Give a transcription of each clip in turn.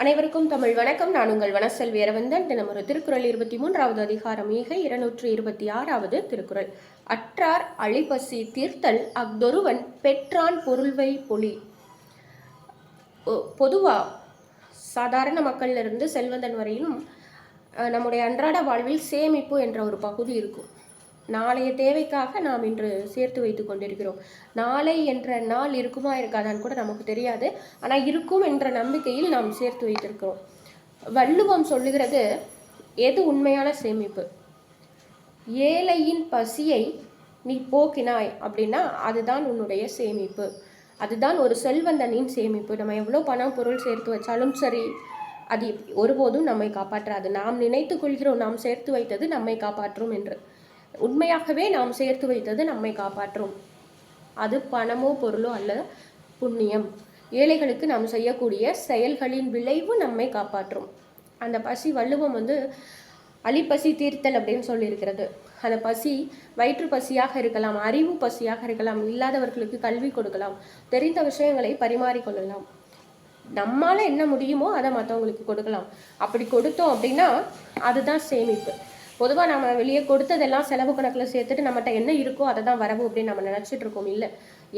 அனைவருக்கும் தமிழ் வணக்கம். நான் உங்கள் வனசெல்வி அரவந்தன் தினம் ஒரு திருக்குறள் இருபத்தி மூன்றாவது அதிகாரம். மிக இருநூற்று இருபத்தி ஆறாவது திருக்குறள். அற்றார் அழிபசி தீர்த்தல் அஃதொருவன் பெற்றான் பொருள்வை பொலி. பொதுவா சாதாரண மக்கள்ல இருந்து செல்வந்தன் வரையிலும் நம்முடைய அன்றாட வாழ்வில் சேமிப்பு என்ற ஒரு பகுதி இருக்கும். நாளைய தேவைக்காக நாம் இன்று சேர்த்து வைத்து கொண்டிருக்கிறோம். நாளை என்ற நாள் இருக்குமா இருக்காதான்னு கூட நமக்கு தெரியாது. ஆனால் இருக்கும் என்ற நம்பிக்கையில் நாம் சேர்த்து வைத்திருக்கிறோம். வள்ளுவம் சொல்லுகிறது எது உண்மையான சேமிப்பு? ஏழையின் பசியை நீ போக்கினாய் அப்படின்னா அதுதான் உன்னுடைய சேமிப்பு. அதுதான் ஒரு செல்வந்தனின் சேமிப்பு. நம்ம எவ்வளோ பணம் பொருள் சேர்த்து வச்சாலும் சரி அது ஒருபோதும் நம்மை காப்பாற்றாது. நாம் நினைத்து கொள்கிறோம் நாம் சேர்த்து வைத்தது நம்மை காப்பாற்றும் என்று. உண்மையாகவே நாம் சேர்த்து வைத்தது நம்மை காப்பாற்றும். அது பணமோ பொருளோ அல்ல புண்ணியம். ஏழைகளுக்கு நாம் செய்யக்கூடிய செயல்களின் விளைவு நம்மை காப்பாற்றும். அந்த பசி வள்ளுவம் வந்து அலிப்பசி தீர்த்தல் அப்படின்னு சொல்லியிருக்கிறது. அந்த பசி வயிற்று பசியாக இருக்கலாம் அறிவு பசியாக இருக்கலாம் இல்லாதவர்களுக்கு கல்வி கொடுக்கலாம் தெரிந்த விஷயங்களை பரிமாறிக்கொள்ளலாம் நம்மால் என்ன முடியுமோ அதை மற்றவங்களுக்கு கொடுக்கலாம். அப்படி கொடுத்தோம் அப்படின்னா அதுதான் சேமிப்பு. பொதுவாக நம்ம வெளியே கொடுத்ததெல்லாம் செலவு கணக்கில் சேர்த்துட்டு நம்மகிட்ட என்ன இருக்கோ அதை தான் வரவு அப்படின்னு நம்ம நினச்சிட்டு இருக்கோம். இல்லை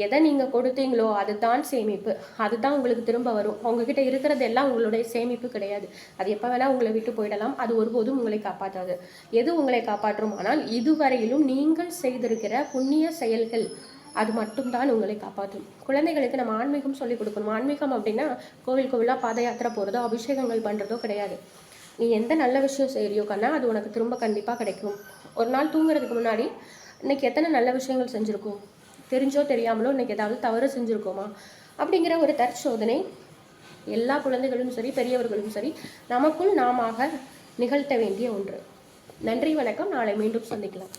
எதை நீங்கள் கொடுத்தீங்களோ அதுதான் சேமிப்பு. அதுதான் உங்களுக்கு திரும்ப வரும். உங்ககிட்ட இருக்கிறது எல்லாம் உங்களுடைய சேமிப்பு கிடையாது. அது எப்போ வேணால் உங்களை விட்டு போயிடலாம். அது ஒருபோதும் உங்களை காப்பாற்றாது. எது உங்களை காப்பாற்றும்? ஆனால் இதுவரையிலும் நீங்கள் செய்திருக்கிற புண்ணிய செயல்கள் அது மட்டும்தான் உங்களை காப்பாற்றும். குழந்தைகளுக்கு நம்ம ஆன்மீகம் சொல்லிக் கொடுக்கணும். ஆன்மீகம் அப்படின்னா கோவில் கோவிலாக பாத யாத்திரை போகிறதோ அபிஷேகங்கள் பண்ணுறதோ கிடையாது. நீ எந்த நல்ல விஷயம் செய்கிறியோ கண்ணா அது உனக்கு திரும்ப கண்டிப்பாக கிடைக்கும். ஒரு நாள் தூங்குறதுக்கு முன்னாடி இன்னைக்கு எத்தனை நல்ல விஷயங்கள் செஞ்சுருக்கோம்? தெரிஞ்சோ தெரியாமலோ இன்னைக்கு ஏதாவது தவறு செஞ்சுருக்கோமா? அப்படிங்கிற ஒரு தற்சோதனை எல்லா குழந்தைகளும் சரி பெரியவர்களும் சரி நமக்குள் நாமாக நிகழ்த்த வேண்டிய ஒன்று. நன்றி வணக்கம். நாளை மீண்டும் சந்திக்கலாம்.